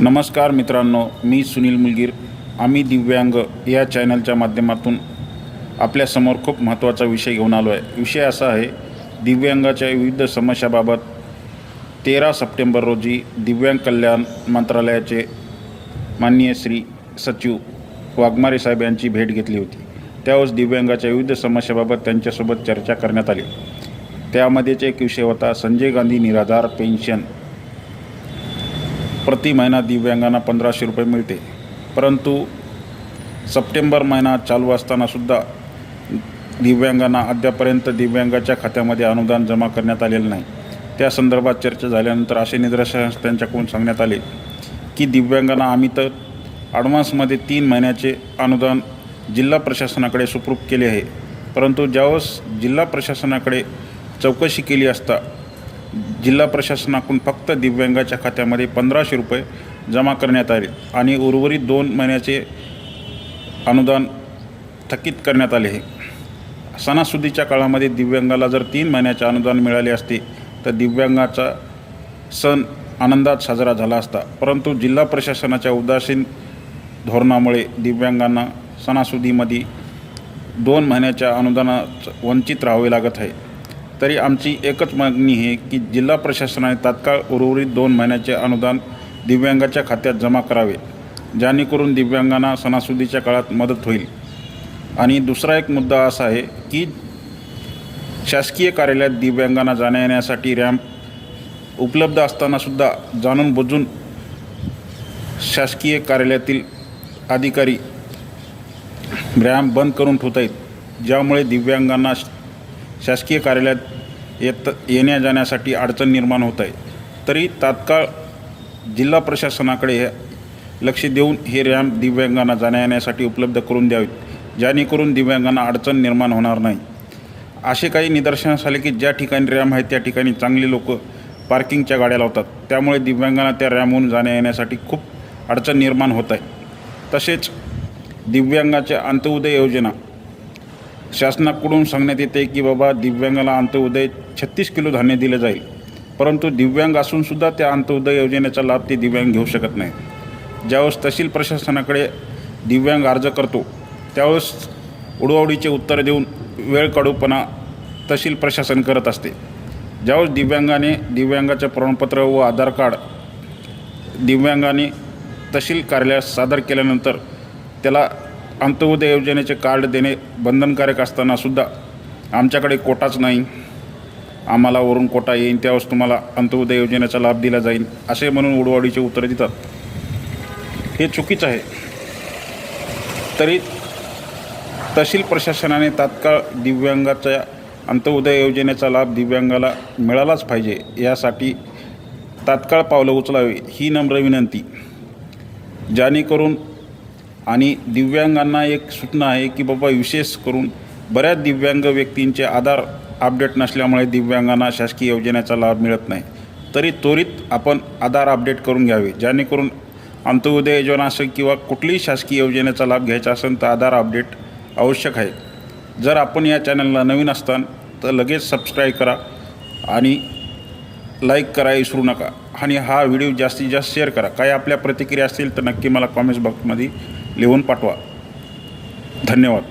नमस्कार मित्रांनो मी सुनील मुलगीर. आम्ही दिव्यांग या चॅनलच्या माध्यमातून आपल्यासमोर खूप महत्त्वाचा विषय घेऊन आलो आहे. विषय असा आहे दिव्यांगाच्या विविध समस्याबाबत तेरा सप्टेंबर रोजी दिव्यांग कल्याण मंत्रालयाचे माननीय श्री सचिव वाघमारे साहेब यांची भेट घेतली होती. त्यावेळेस दिव्यांगाच्या विविध समस्याबाबत त्यांच्यासोबत चर्चा करण्यात आली. त्यामध्येच एक विषय होता संजय गांधी निराधार पेन्शन. प्रति महिना दिव्यांगांना पंधराशे रुपये मिळते. परंतु सप्टेंबर महिना चालू असतानासुद्धा दिव्यांगांना अद्यापर्यंत दिव्यांगाच्या खात्यामध्ये अनुदान जमा करण्यात आलेलं नाही. त्या संदर्भात चर्चा झाल्यानंतर असे निदर्शनास त्यांच्याकडून सांगण्यात आले की दिव्यांगांना आम्ही तर ॲडव्हान्समध्ये तीन महिन्याचे अनुदान जिल्हा प्रशासनाकडे सुप्रूप केले आहे. परंतु ज्यावेळेस जिल्हा प्रशासनाकडे चौकशी केली असता जिल्हा प्रशासनाकडून फक्त दिव्यांगाच्या खात्यामध्ये पंधराशे रुपये जमा करण्यात आले आणि उर्वरित दोन महिन्याचे अनुदान थकीत करण्यात आले. आहे सणासुदीच्या काळामध्ये दिव्यांगाला जर तीन महिन्याचे अनुदान मिळाले असते तर दिव्यांगाचा सण आनंदात साजरा झाला असता. परंतु जिल्हा प्रशासनाच्या उदासीन धोरणामुळे दिव्यांगांना सणासुदीमध्ये दोन महिन्याच्या अनुदानात वंचित राहावे लागत आहे. तरी आमची एकच मागणी आहे की जिल्हा प्रशासनाने तात्काळ उर्वरित दोन महिन्याचे अनुदान दिव्यांगाच्या खात्यात जमा करावे जेणेकरून दिव्यांगांना सणासुदीच्या काळात मदत होईल. आणि दुसरा एक मुद्दा असा आहे की शासकीय कार्यालयात दिव्यांगांना जाण्या येण्यासाठी रॅम्प उपलब्ध असतानासुद्धा जाणून बुजून शासकीय कार्यालयातील अधिकारी रॅम्प बंद करून ठेवत आहेत ज्यामुळे दिव्यांगांना शासकीय कार्यालयात येत येण्या जाण्यासाठी अडचण निर्माण होत आहे. तरी तात्काळ जिल्हा प्रशासनाकडे लक्ष देऊन हे रॅम्प दिव्यांगांना जाण्या येण्यासाठी उपलब्ध करून द्यावेत जेणेकरून दिव्यांगांना अडचण निर्माण होणार नाही. असे काही निदर्शनास आले की ज्या ठिकाणी रॅम आहे त्या ठिकाणी चांगली लोक पार्किंगच्या गाड्या लावतात. त्यामुळे दिव्यांगांना त्या रॅमहून जाण्या येण्यासाठी खूप अडचण निर्माण होत आहे. तसेच दिव्यांगाच्या अंत्योदय योजना शासनाकडून सांगण्यात येते की बाबा दिव्यांगाला अंत्योदय छत्तीस किलो धान्य दिलं जाईल. परंतु दिव्यांग असूनसुद्धा त्या अंत्योदय योजनेचा लाभ ते दिव्यांग घेऊ शकत नाही. ज्यावेळेस तहसील प्रशासनाकडे दिव्यांग अर्ज करतो त्यावेळेस उडवाउडीचे उत्तर देऊन वेळ काढूपणा तहसील प्रशासन करत असते. ज्यावेळेस दिव्यांगाने दिव्यांगाचे प्रमाणपत्र व आधार कार्ड दिव्यांगाने तहसील कार्यालयात सादर केल्यानंतर त्याला अंत्योदय योजनेचे कार्ड देणे बंधनकारक असतानासुद्धा आमच्याकडे कोटाच नाही. आम्हाला वरून कोटा येईन त्यावेळेस तुम्हाला अंत्योदय योजनेचा लाभ दिला जाईल असे म्हणून उडवाडीचे उत्तर देतात. हे चुकीचं आहे. तरी तहसील प्रशासनाने तात्काळ दिव्यांगाच्या अंत्योदय योजनेचा लाभ दिव्यांगाला मिळालाच पाहिजे यासाठी तात्काळ पावलं उचलावे ही नम्र विनंती. जेणेकरून आणि दिव्यांगांना एक सूचना आहे की बाबा विशेष करून बऱ्याच दिव्यांग व्यक्तींचे आधार अपडेट नसल्यामुळे दिव्यांगांना शासकीय योजनेचा लाभ मिळत नाही. तरी त्वरित आपण आधार अपडेट करून घ्यावे. जेणेकरून अंत्योदय योजना असेल किंवा कुठलीही शासकीय योजनेचा लाभ घ्यायचा असेल तर आधार अपडेट आवश्यक आहे. जर आपण या चॅनलला नवीन असताल तर लगेच सबस्क्राईब करा आणि लाईक करा विसरू नका. आणि हा व्हिडिओ जास्तीत जास्त शेअर करा. काही आपल्या प्रतिक्रिया असतील तर नक्की मला कॉमेंट्स बॉक्समध्ये लिहून पाठवा. धन्यवाद.